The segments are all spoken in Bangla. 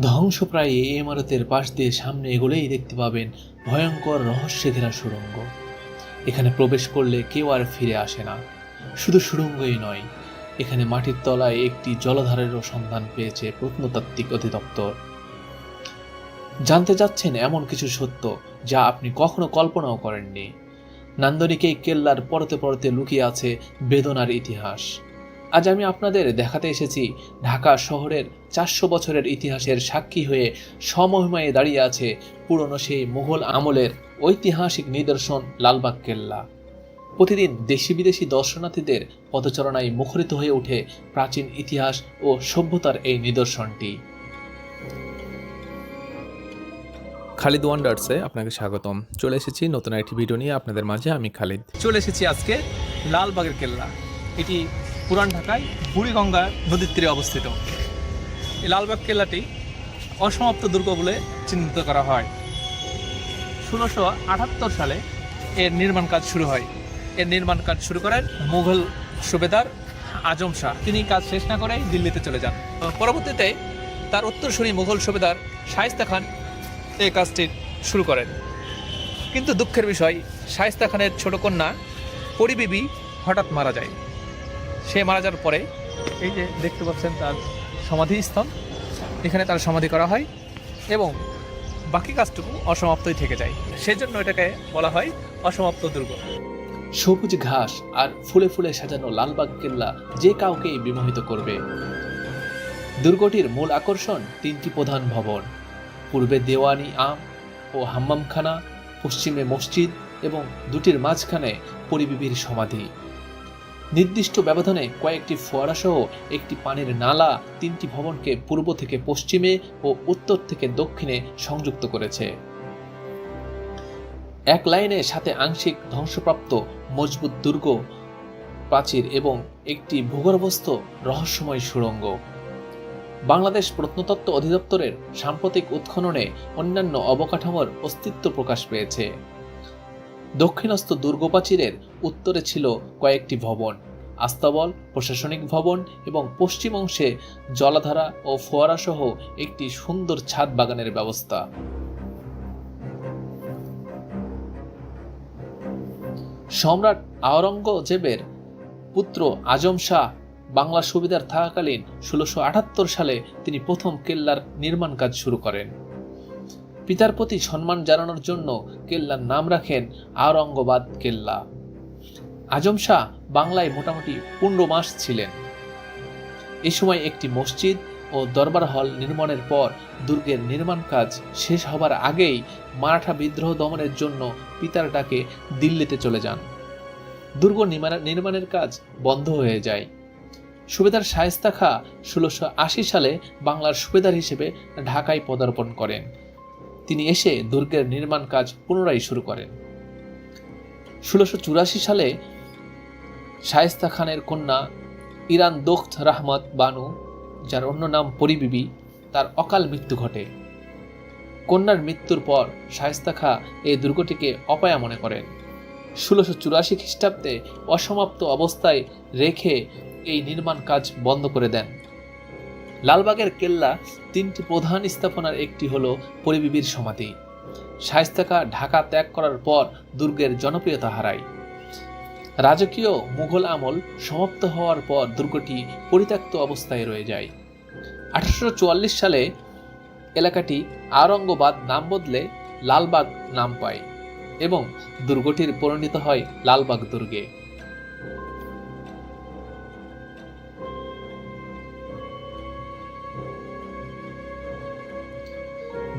ধ্বংসপ্রায় এই ইমারতের পাশ দিয়ে সামনে এগোলেই দেখতে পাবেন ভয়ঙ্কর রহস্যে ঘেরা সুড়ঙ্গ। এখানে প্রবেশ করলে কেউ আর ফিরে আসে না। শুধু সুড়ঙ্গই নয়, এখানে মাটির তলায় একটি জলধারেরও সন্ধান পেয়েছে প্রত্নতাত্ত্বিক অধিদপ্তর। জানতে যাচ্ছেন এমন কিছু সত্য যা আপনি কখনো কল্পনাও করেননি? নান্দনিক কেল্লার পরতে পরতে লুকিয়ে আছে বেদনার ইতিহাস। আজ আমি আপনাদের দেখাতে এসেছি ঢাকা শহরের চারশো বছরের ইতিহাসের সাক্ষী হয়ে সমহিমায় দাঁড়িয়ে আছে পুরনো সেই মুঘল আমলের ঐতিহাসিক নিদর্শন লালবাগ কেল্লা। প্রতিদিন দেশি বিদেশি দর্শনার্থীদের পদচারণায় মুখরিত হয়ে ওঠে প্রাচীন ইতিহাস ও সভ্যতার এই নিদর্শনটি। খালিদ ওয়ান্ডার্সে আপনাকে স্বাগতম। চলে এসেছি নতুন একটি ভিডিও নিয়ে আপনাদের মাঝে আমি খালিদ। চলে এসেছি আজকে লালবাগের কেল্লা। এটি পুরান ঢাকায় বুড়িগঙ্গা নদীর তীরে অবস্থিত। এই লালবাগ কেল্লাটি অসমাপ্ত দুর্গ বলে চিহ্নিত করা হয়। ষোলোশো আটাত্তর সালে এর নির্মাণ কাজ শুরু হয়। এর নির্মাণ কাজ শুরু করেন মুঘল সুবেদার আজম শাহ। তিনি কাজ শেষ না করেই দিল্লিতে চলে যান। পরবর্তীতে তার উত্তরসূরি মুঘল সুবেদার শায়েস্তা খান এই কাজটি শুরু করেন। কিন্তু দুঃখের বিষয়, শায়েস্তা খানের ছোট কন্যা পরিবিবি হঠাৎ মারা যায়। সে মারা যাওয়ার পরে এই যে দেখতে পাচ্ছেন তার সমাধিস্থল, এখানে তার সমাধি করা হয় এবং বাকি কাজটুকু অসমাপ্তই থেকে যায়। সেজন্য এটাকে বলা হয় অসমাপ্ত দুর্গ। সবুজ ঘাস আর ফুলে ফুলে সাজানো লালবাগ কেল্লা যে কাউকেই বিমোহিত করবে। দুর্গটির মূল আকর্ষণ তিনটি প্রধান ভবন। পূর্বে দেওয়ানি আম ও হাম্মামখানা, পশ্চিমে মসজিদ এবং দুটির মাঝখানে পরিবিবির সমাধি। নির্দিষ্ট ব্যবধানে কয়েকটি ফোয়ারা সহ একটি পানির নালা তিনটি ভবনকে পূর্ব থেকে পশ্চিমে ও উত্তর থেকে দক্ষিণে সংযুক্ত করেছে। এক লাইনে সাথে আংশিক ধ্বংসপ্রাপ্ত মজবুত দুর্গ, প্রাচীর এবং একটি ভূগর্ভস্থ রহস্যময় সুড়ঙ্গ। বাংলাদেশ প্রত্নতত্ত্ব অধিদপ্তরের সাম্প্রতিক উৎখননে অন্যান্য অবকাঠামোর অস্তিত্ব প্রকাশ পেয়েছে। দক্ষিণস্থ দুর্গ প্রাচীরের উত্তরে ছিল কয়েকটি ভবন, আস্তাবল, প্রশাসনিক ভবন এবং পশ্চিম অংশে জলাধারা ও ফোয়ারা সহ একটি সুন্দর ছাদ বাগানের ব্যবস্থা। সম্রাট আওরঙ্গজেবের পুত্র আজম শাহ বাংলা সুবিধার থাকাকালীন ষোলোশো আটাত্তর সালে তিনি প্রথম কেল্লার নির্মাণ কাজ শুরু করেন। পিতার প্রতি সম্মান জানানোর জন্য কেল্লার নাম রাখেন আওরঙ্গবাদ কেল্লা। আজম শাহ বাংলায় মোটামুটি পনেরো মাস ছিলেন। এ সময় একটি মসজিদ ও দরবার হল নির্মাণের পর দুর্গের নির্মাণ কাজ শেষ হবার আগেই মারাঠা বিদ্রোহ দমনের জন্য পিতার ডাকে দিল্লিতে চলে যান। দুর্গ নির্মাণ- নির্মাণের কাজ বন্ধ হয়ে যায়। সুবেদার শায়েস্তা খা ষোলোশো আশি সালে বাংলার সুবেদার হিসেবে ঢাকায় পদার্পণ করেন। তিনি এসে দুর্গের নির্মাণ কাজ পুনরায় শুরু করেন। ষোলোশো চুরাশি সালে শায়েস্তা খানের কন্যা ইরান দোখত রাহমত বানু, যার অন্য নাম পরিবিবি, তার অকাল মৃত্যু ঘটে। কন্যার মৃত্যুর পর শায়েস্তা খা এই দুর্গটিকে অপায়া মনে করেন। ষোলোশো চুরাশি খ্রিস্টাব্দে অসমাপ্ত অবস্থায় রেখে এই নির্মাণ কাজ বন্ধ করে দেন। লালবাগের কেল্লা তিনটি প্রধান স্থাপনার একটি হল পরিবিবির সমাধি। শায়েস্তাকা ঢাকা ত্যাগ করার পর দুর্গের জনপ্রিয়তা হারায়। রাজকীয় মুঘল আমল সমাপ্ত হওয়ার পর দুর্গটি পরিত্যক্ত অবস্থায় রয়ে যায়। আঠারোশো চুয়াল্লিশ সালে এলাকাটি আওরঙ্গবাদ নাম বদলে লালবাগ নাম পায় এবং দুর্গটির পরিণত হয় লালবাগ দুর্গে।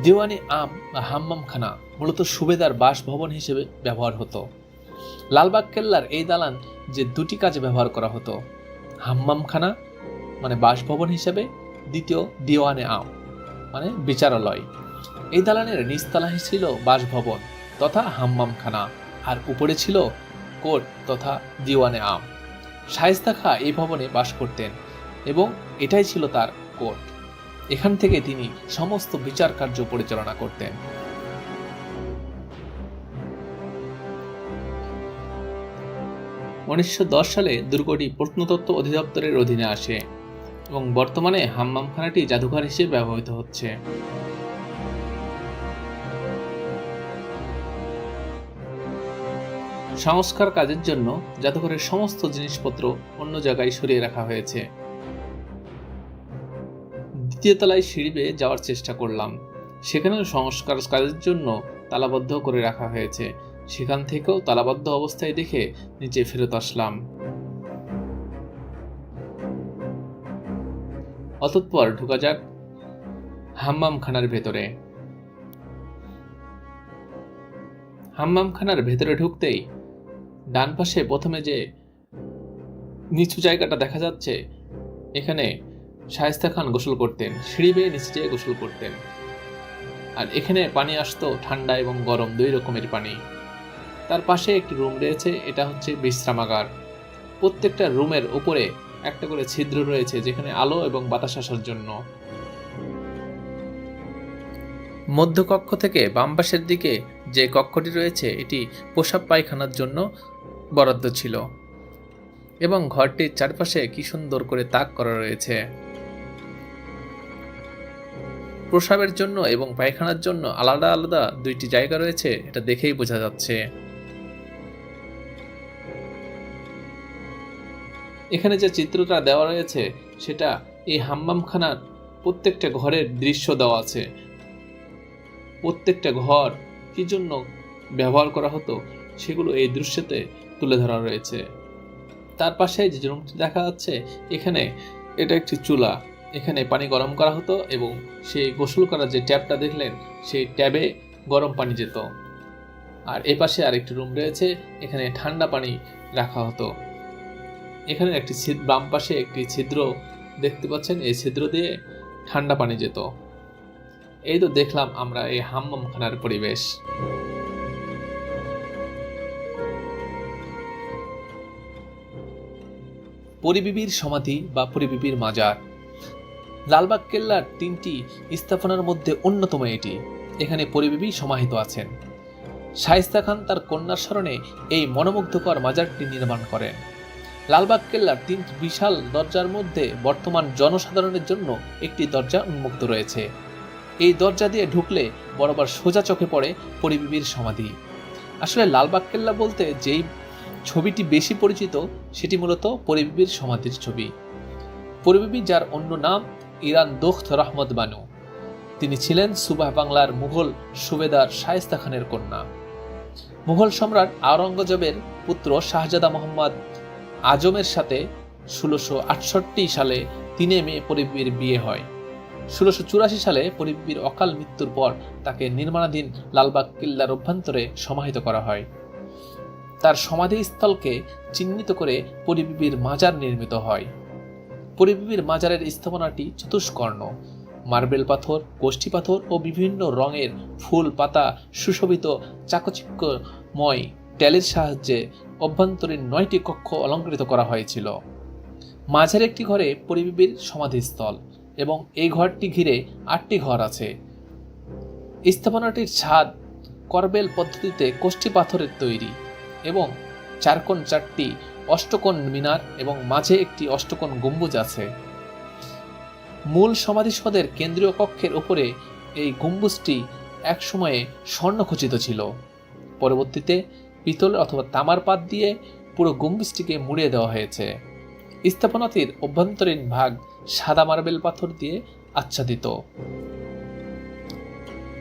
দেওয়ানি আম বা হাম্মামখানা মূলত সুবেদার বাসভবন হিসেবে ব্যবহার হতো। লালবাগ কেল্লার এই দালান যে দুটি কাজে ব্যবহার করা হতো, হাম্মামখানা মানে বাসভবন হিসেবে, দ্বিতীয় দিওয়ানে আম মানে বিচারালয়। এই দালানের নিচতলায় ছিল বাসভবন তথা হাম্মামখানা আর উপরে ছিল কোর্ট তথা দিওয়ানে আম শায়েস্তা খা এই ভবনে বাস করতেন এবং এটাই ছিল তার কোর্ট। এখান থেকে তিনি সমস্ত বিচার কার্য পরিচালনা করতেন। উনিশশো দশ সালে দুর্গটি প্রত্নতত্ত্ব অধিদপ্তরের অধীনে আসে এবং বর্তমানে হাম্মামখানাটি জাদুঘর হিসেবে ব্যবহৃত হচ্ছে। সংস্কার কাজের জন্য জাদুঘরের সমস্ত জিনিসপত্র অন্য জায়গায় সরিয়ে রাখা হয়েছে। দ্বিতীয় তলায় সিঁড়ি যাওয়ার চেষ্টা করলাম। সেখানেও সংস্কার কাজের জন্য তালাবদ্ধ করে রাখা হয়েছে। সেখান থেকেও তালাবদ্ধ অবস্থায় দেখে নিচে ফেরত আসলাম। অতঃপর ঢোকা যাক হাম্মামখানার ভেতরে। হাম্মামখানার ভেতরে ঢুকতেই ডান পাশে প্রথমে যে নিচু জায়গাটা দেখা যাচ্ছে, এখানে শায়েস্তা খান গোসল করতেন, সিঁড়ি বেয়ে নিচে যেয়ে গোসল করতেন। আর এখানে পানি আসতো ঠান্ডা এবং গরম, দুই রকমের পানি। তার পাশে একটি রুম রয়েছে, এটা হচ্ছে বিশ্রামাগার। প্রত্যেকটা রুমের উপরে একটা করে ছিদ্র রয়েছে, যেখানে আলো এবং বাতাস আসার জন্য। মধ্যকক্ষ থেকে বাম পাশের দিকে যে কক্ষটি রয়েছে, এটি পোশাক পায়খানার জন্য বরাদ্দ ছিল। এবং ঘরটির চারপাশে কি সুন্দর করে তাক করা রয়েছে। প্রসাবের জন্য এবং পায়খানার জন্য আলাদা আলাদা দুইটি জায়গা রয়েছে, এটা দেখেই বোঝা যাচ্ছে। এখানে যে চিত্রটা দেওয়া রয়েছে, সেটা এই হাম্মামখানার প্রত্যেকটা ঘরের দৃশ্য দেওয়া আছে। প্রত্যেকটা ঘর কি জন্য ব্যবহার করা হতো, সেগুলো এই দৃশ্যতে তুলে ধরা রয়েছে। তার পাশে যে রুমটি দেখা যাচ্ছে, এখানে এটা একটি চুলা। এখানে পানি গরম করা হতো এবং সেই গোসল করার যে ট্যাপটা দেখলেন, সেই ট্যাবে গরম পানি যেত। আর এ পাশে আরেকটি রুম রয়েছে, এখানে ঠান্ডা পানি রাখা হতো। এখানে একটি বাম পাশে একটি ছিদ্র দেখতে পাচ্ছেন। এই ছিদ্র দিয়ে ঠান্ডা পানি যেত। এই তো দেখলাম আমরা এই হাম্মামখানার পরিবেশ। পরিবিবির সমাধি বা পরিবিবির মাজার। লালবাগ কেল্লার তিনটি স্থাপনার মধ্যে অন্যতম এটি। এখানে পরিবিবি সমাহিত আছেন। শায়েস্তা খান তার কন্যার স্মরণে এই মনোমুগ্ধকর মাজারটি নির্মাণ করেন। লালবাগ কেল্লার তিন বিশাল দরজার মধ্যে বর্তমান জনসাধারণের জন্য একটি দরজা উন্মুক্ত রয়েছে। এই দরজা দিয়ে ঢুকলে বরাবর সোজা চোখে পড়ে পরিবিবির সমাধি। আসলে লালবাগ কেল্লা বলতে যেই ছবিটি বেশি পরিচিত, সেটি মূলত পরিবিবির সমাধির ছবি। পরিবিবি যার অন্য নাম ইরান দোখত রহমদ বানু। তিনি ছিলেন সুবাহ বাংলার মুঘল সুবেদার শায়েস্তা খানের কন্যা। মুঘল সম্রাট আওরঙ্গজেবের পুত্র শাহজাদা মোহাম্মদ আজমের সাথে ষোলোশো আটষট্টি সালে তিনে মে পরিবিবির বিয়ে হয়। ষোলোশো চুরাশি সালে পরিবিবির অকাল মৃত্যুর পর তাকে নির্মাণাধীন লালবাগ কিল্লার অভ্যন্তরে সমাহিত করা হয়। তার সমাধিস্থলকে চিহ্নিত করে পরিবীর মাজার নির্মিত হয়। পরিবিবির মাজারের স্থাপনাটি চতুষ্কর্ণ। মার্বেল পাথর কোষ্ঠী পাথর ও বিভিন্ন রঙের ফুল, পাতা, সুশোভিত, চাকচিক্যময় ট্যালের সাহায্যে অভ্যন্তরীণ নয়টি কক্ষ অলঙ্কৃত করা হয়েছিল। মাঝের একটি ঘরে পরিবিবির সমাধিস্থল এবং এই ঘরটি ঘিরে আটটি ঘর আছে। স্থাপনাটির ছাদ করবেল পদ্ধতিতে কোষ্ঠী পাথরের তৈরি এবং চারকোণ চারটি অষ্টকোণ মিনার এবং মাঝে একটি অষ্টকোণ গম্বুজ আছে। মূল সমাধিসদের কেন্দ্রীয় কক্ষের উপরে এই গম্বুজটি একসময়ে স্বর্ণখচিত ছিল। পরবর্তীতে পিতল অথবা তামার পাত দিয়ে পুরো গম্বুজটিকে মুড়িয়ে দেওয়া হয়েছে। স্থাপনাটির অভ্যন্তরীণ ভাগ সাদা মার্বেল পাথর দিয়ে আচ্ছাদিত।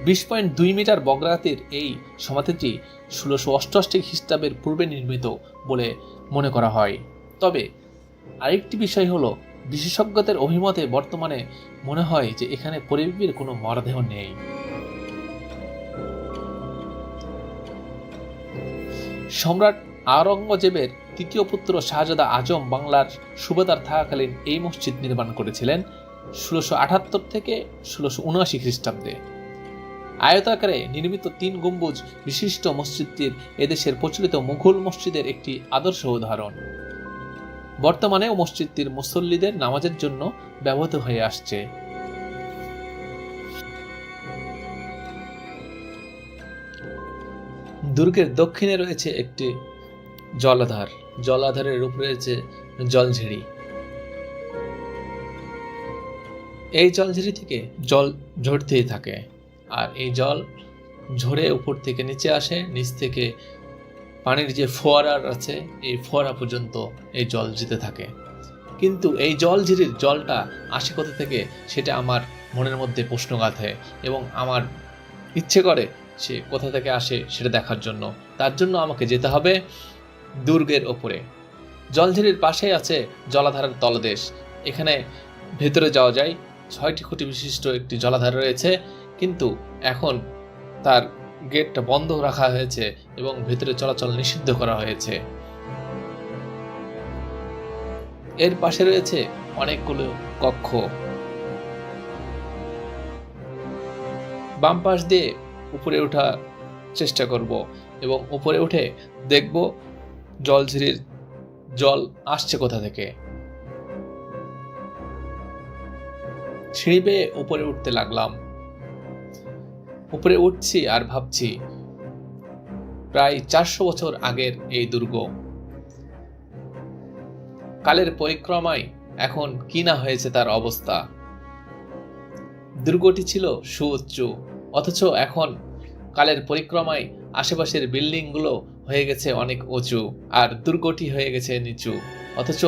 বিশ পয়েন্ট দুই মিটার বগ্রাতির এই সমাধিটি ষোলোশো অষ্টআশি খ্রিস্টাব্দের পূর্বে নির্মিত বলে মনে করা হয়। তবে আরেকটি বিষয় হলো, বিশেষজ্ঞদের অভিমতে বর্তমানে মনে হয় যে এখানে পরিবেশের কোনো মরদেহ নেই। সম্রাট আওরঙ্গজেবের তৃতীয় পুত্র শাহজাদা আজম বাংলার সুবেদার থাকাকালীন এই মসজিদ নির্মাণ করেছিলেন ষোলোশো আটাত্তর থেকে ষোলোশো উনআশি খ্রিস্টাব্দে। আয়তাকারে নির্মিত তিন গম্বুজ বিশিষ্ট মসজিদটির এদেশের প্রচলিত মুঘল মসজিদের একটি আদর্শ উদাহরণ। বর্তমানেও মসজিদটির মুসল্লিদের নামাজের জন্য ব্যবহৃত হয়ে আসছে। দুর্গের দক্ষিণে রয়েছে একটি জলাধার। জলাধারের রূপ রয়েছে জলঝিড়ি এই জলঝিরি থেকে জল ঝরতেই থাকে আর এই জল ঝরে উপর থেকে নিচে আসে, নিচ থেকে পানির যে ফোয়ারা আছে, এই ফোয়ারা পর্যন্ত এই জল যেতে থাকে। কিন্তু এই জলঝিরির জলটা আসে কোথা থেকে সেটা আমার মনের মধ্যে প্রশ্ন গাঁথে এবং আমার ইচ্ছে করে সে কোথা থেকে আসে সেটা দেখার জন্য। তার জন্য আমাকে যেতে হবে দুর্গের ওপরে। জলঝিরির পাশেই আছে জলাধারের তলদেশ। এখানে ভেতরে যাওয়া যায়। ছয়টি খুঁটি বিশিষ্ট একটি জলাধার রয়েছে, কিন্তু এখন তার গেটটা বন্ধ রাখা হয়েছে এবং ভেতরে চলাচল নিষিদ্ধ করা হয়েছে। এর পাশে রয়েছে অনেকগুলো কক্ষ। বাম পাশ দিয়ে উপরে ওঠার চেষ্টা করব এবং উপরে উঠে দেখব জলঝিরির জল আসছে কোথা থেকে। সিঁড়ি বেয়ে উপরে উঠতে লাগলাম। উপরে উঠছি আর ভাবছি, প্রায় চারশো বছর আগের এই দুর্গ। কালের পরিক্রমায় এখন কি না হয়েছে তার অবস্থা। দুর্গটি ছিল সুউচ্চু অথচ এখন কালের পরিক্রমায় আশেপাশের বিল্ডিংগুলো হয়ে গেছে অনেক উঁচু আর দুর্গটি হয়ে গেছে নিচু। অথচ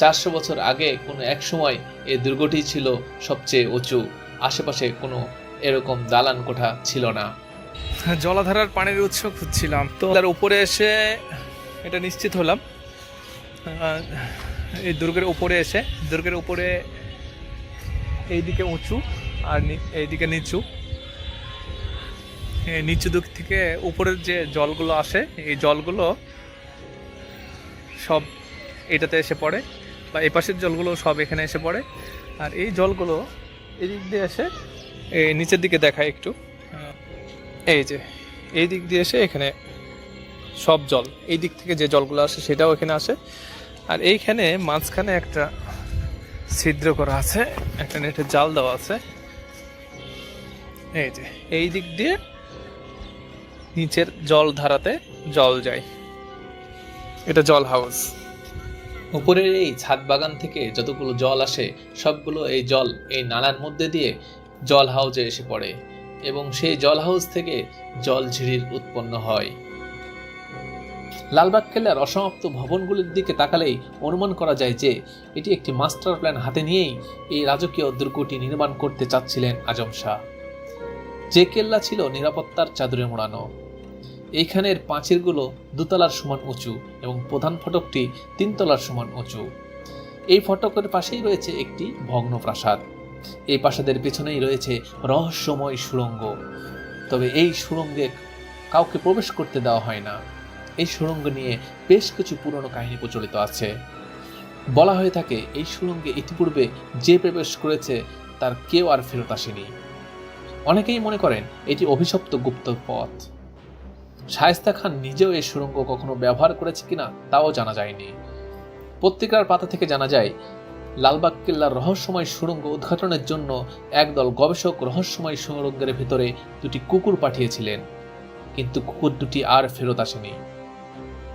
চারশো বছর আগে কোনো এক সময় এই দুর্গটি ছিল সবচেয়ে উঁচু। আশেপাশে কোনো এরকম দালান কোঠা ছিল না। জলাধারার পানির উৎস খুঁজছিলাম। তো তার উপরে এসে এটা নিশ্চিত হলাম। এই দুর্গের উপরে এসে, দুর্গের উপরে এইদিকে উঁচু আর এইদিকে নিচু। নিচু দিক থেকে উপরের যে জলগুলো আসে, এই জলগুলো সব এটাতে এসে পড়ে বা এই পাশের জলগুলো সব এখানে এসে পড়ে। আর এই জলগুলো এদিক দিয়ে এসে এই নিচের দিকে দেখায় একটু। এই যে, এই দিক দিয়ে এসে এখানে সব জল, এই দিক থেকে যে জলগুলো আসে সেটাও এখানে আসে। আর এইখানে মাঝখানে একটা ছিদ্র করা আছে, একটা নেটের জাল দেওয়া আছে। এই যে, এই দিক দিয়ে নিচের জল ধারাতে জল যায়। এটা জল হাউস। উপরের এই ছাদ বাগান থেকে যতগুলো জল আসে সবগুলো এই জল এই নালার মধ্যে দিয়ে জল হাউজে এসে পড়ে এবং সেই জল হাউস থেকে জল ঝিরির উৎপন্ন হয়। লালবাগ কেল্লার অসমাপ্ত ভবনগুলির দিকে তাকালেই অনুমান করা যায় যে এটি একটি মাস্টার প্ল্যান হাতে নিয়েই এই রাজকীয় দুর্গটি নির্মাণ করতে চাচ্ছিলেন আজম শাহ। যে কেল্লা ছিল নিরাপত্তার চাদরে মোড়ানো। এইখানের পাঁচিলগুলো দুতলার সমান উঁচু এবং প্রধান ফটকটি তিনতলার সমান উঁচু। এই ফটকের পাশেই রয়েছে একটি ভগ্ন প্রাসাদ। এই প্রাসাদের পেছনেই রয়েছে রহস্যময় সুড়ঙ্গ। তবে এই সুড়ঙ্গে কাউকে প্রবেশ করতে দেওয়া হয় না। এই সুড়ঙ্গ নিয়ে বেশ কিছু পুরনো কাহিনী প্রচলিত আছে। বলা হয়ে থাকে, এই সুড়ঙ্গে ইতিপূর্বে যে প্রবেশ করেছে, তার কেউ আর ফেরত আসেনি। অনেকেই মনে করেন এটি অভিশপ্ত গুপ্ত পথ। শায়েস্তা খান নিজেও এই সুড়ঙ্গ কখনো ব্যবহার করেছে কিনা তাও জানা যায়নি। পত্রিকার পাতা থেকে জানা যায়, লালবাগ কেল্লার রহস্যময় সুড়ঙ্গ উদ্ঘাটনের জন্য একদল গবেষক রহস্যময় সুড়ঙ্গের ভেতরে দুটি কুকুর পাঠিয়েছিলেন, কিন্তু কুকুর দুটি আর ফেরত আসেনি।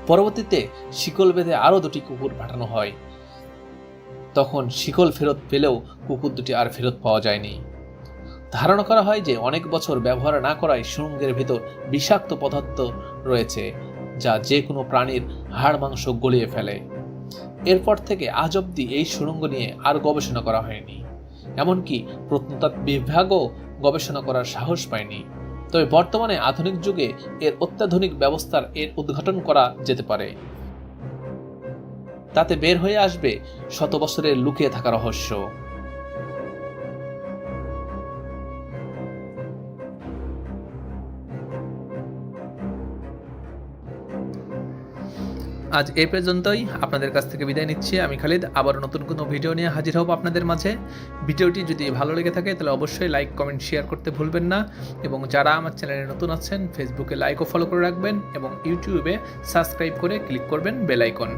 পরবর্তীতে শিকল বেঁধে আরও দুটি কুকুর পাঠানো হয়। তখন শিকল ফেরত পেলেও কুকুর দুটি আর ফেরত পাওয়া যায়নি। ধারণা করা হয় যে অনেক বছর ব্যবহার না করায় সুড়ঙ্গের ভেতর বিষাক্ত পদার্থ রয়েছে, যা যে কোনো প্রাণীর হাড় মাংস গলিয়ে ফেলে। এরপর থেকে আজ অব্দি এই সুড়ঙ্গ নিয়ে আর গবেষণা করা হয়নি। এমনকি প্রত্নতাত্ত্ব বিভাগও গবেষণা করার সাহস পায়নি। তবে বর্তমানে আধুনিক যুগে এর অত্যাধুনিক ব্যবস্থার এর উদ্ঘাটন করা যেতে পারে। তাতে বের হয়ে আসবে শত বছরের লুকিয়ে থাকা রহস্য। আজ এ পর্যন্তই। আপনাদের কাছ থেকে বিদায় নিচ্ছি। আমি খালিদ আবার নতুন কোনো ভিডিও নিয়ে হাজির হব আপনাদের মাঝে। ভিডিওটি যদি ভালো লেগে থাকে, তাহলে অবশ্যই লাইক, কমেন্ট, শেয়ার করতে ভুলবেন না। এবং যারা আমার চ্যানেলে নতুন আছেন ফেসবুকে লাইকও ফলো করে রাখবেন এবং ইউটিউবে সাবস্ক্রাইব করে ক্লিক করবেন বেল আইকন।